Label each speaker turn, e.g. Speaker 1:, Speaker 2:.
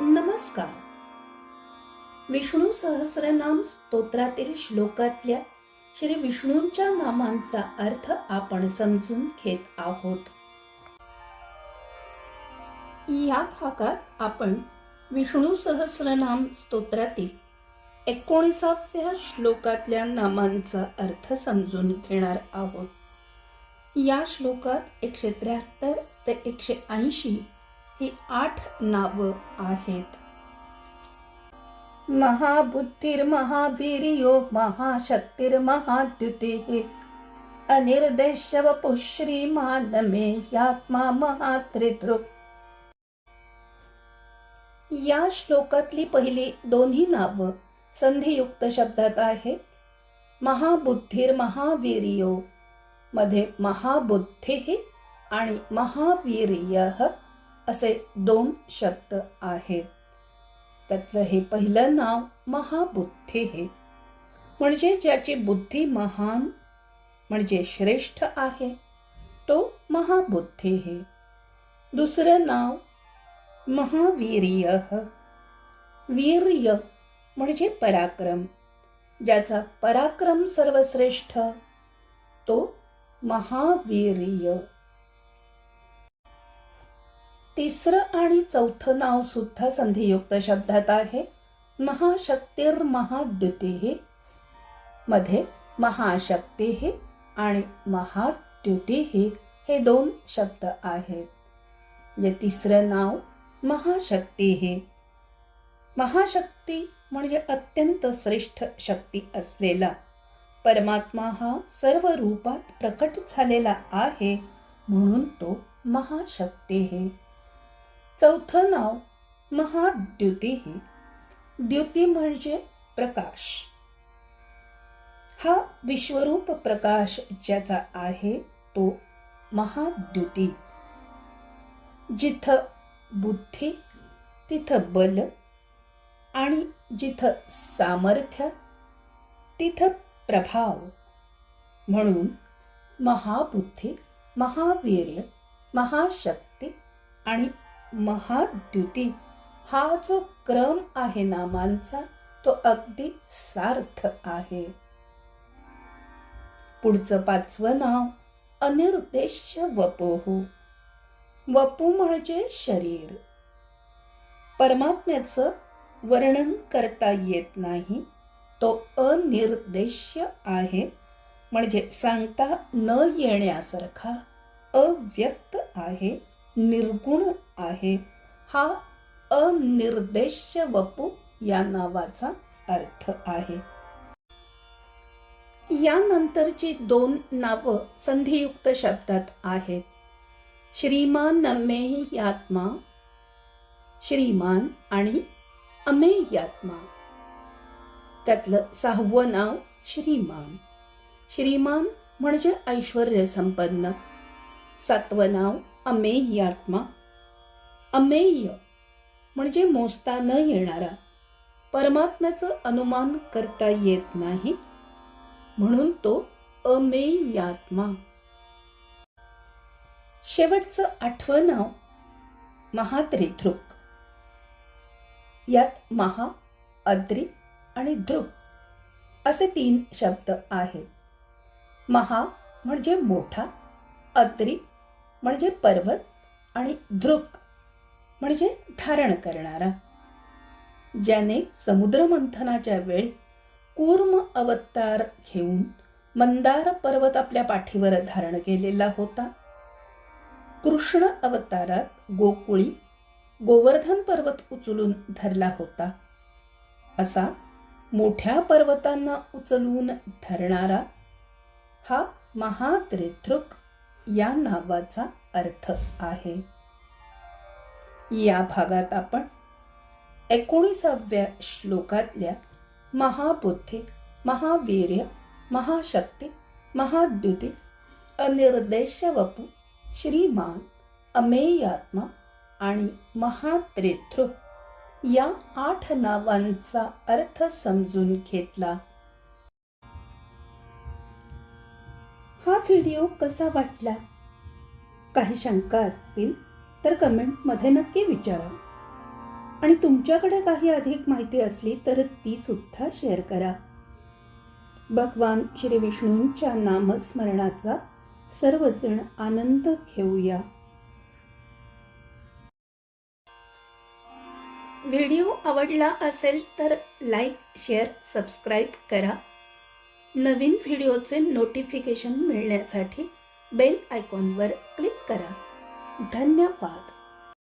Speaker 1: नमस्कार. विष्णू सहस्रनाम स्तोत्रातील श्लोकातल्या श्री विष्णूंच्या नामांचा अर्थ आपण समजून घेत आहोत. या भागात आपण विष्णू सहस्रनाम स्तोत्रातील एकोणीसाव्या श्लोकातल्या नामांचा अर्थ समजून घेणार आहोत. या श्लोकात एकशे त्र्याहत्तर ते एकशे ऐंशी ही आठ नावं आहेत. महाबुद्धिर्महावीर्यो महाशक्तिर्महाद्युतिः अनिर्देशवपुः श्रीमान् मे ह्यात्मा महात्रिदृक् या श्लोकातली पहिली दोन्ही नावं संधियुक्त शब्दात आहेत. महाबुद्धिर्महावीर्यो मध्ये महाबुद्धी आणि महावीर्य असे दोन शब्द आहेत. त्यातलं हे पहिलं नाव महाबुद्धी हे. म्हणजे ज्याची बुद्धी महान म्हणजे श्रेष्ठ आहे तो महाबुद्धी हे. दुसरं नाव महावीर्य. वीर्य म्हणजे पराक्रम. ज्याचा पराक्रम सर्वश्रेष्ठ तो महावीर्य. तिसरं आणि चौथं नाव सुद्धा संधियुक्त शब्दात आहे. महाशक्तिर्महाद्युती मध्ये महाशक्ती आणि महाद्युती हे दोन शब्द आहेत. जे तिसरं नाव महाशक्ती. हे महाशक्ती म्हणजे अत्यंत श्रेष्ठ शक्ती असलेला परमात्मा हा सर्व रूपात प्रकट झालेला आहे म्हणून तो महाशक्ती. हे चौथं नाव महाद्युती द्युती म्हणजे प्रकाश. हा विश्वरूप प्रकाश ज्याचा आहे तो महाद्युती. जिथं बुद्धी तिथं बल आणि जिथं सामर्थ्य तिथं प्रभाव. म्हणून महाबुद्धी महावीर्य महाशक्ती आणि महाद्युती हा जो क्रम आहे नामांचा तो अगदी सार्थ आहे. पुढचं पाचवं नाव अनिर्देश्य वपोहू वपू म्हणजे शरीर. परमात्म्याचं वर्णन करता येत नाही तो अनिर्देश्य आहे म्हणजे सांगता न येण्यासारखा अव्यक्त आहे. निर्गुण आहे. हा अनिर्देश्य वपू या नावाचा अर्थ आहे. यानंतरची दोन नावं संधियुक्त शब्दात आहेत. श्रीमान अमेही यात्मा श्रीमान आणि अमेयात्मा त्यातलं सहावं नाव श्रीमान. श्रीमान म्हणजे ऐश्वर संपन्न सातवं नाव अमेयात्मा अमेय म्हणजे मोजता न येणारा. परमात्म्याचं अनुमान करता येत नाही म्हणून तो अमेयात्मा शेवटचं आठवं नाव महात्रिधृक यात महा अद्री आणि ध्रुव असे तीन शब्द आहेत. महा म्हणजे मोठा अत्री म्हणजे पर्वत आणि ध्रुक म्हणजे धारण करणारा. ज्याने समुद्रमंथनाच्या वेळी कूर्म अवतार घेऊन मंदार पर्वत आपल्या पाठीवर धारण केलेला होता. कृष्ण अवतारात गोकुळी गोवर्धन पर्वत उचलून धरला होता. असा मोठ्या पर्वतांना उचलून धरणारा हा महात्रिथृक या नावाचा अर्थ आहे. या भागात आपण एकोणीसाव्या श्लोकातल्या महाबुद्धी महावीर्य महाशक्ती महाद्युती अनिर्देश्य वपू श्रीमान अमेयात्मा आणि महात्रेथृ या आठ नावांचा अर्थ समजून घेतला. व्हिडिओ कसा वाटला? काही शंका असतील तर कमेंटमध्ये नक्की विचारा. आणि तुमच्याकडे काही अधिक माहिती असली तर ती सुद्धा शेअर करा. भगवान श्री विष्णूंच्या नामस्मरणाचा सर्वजण आनंद घेऊया. व्हिडिओ आवडला असेल तर लाईक शेअर सबस्क्राईब करा. नवीन व्हिडिओचे नोटिफिकेशन मिळण्यासाठी बेल आयकॉनवर क्लिक करा. धन्यवाद.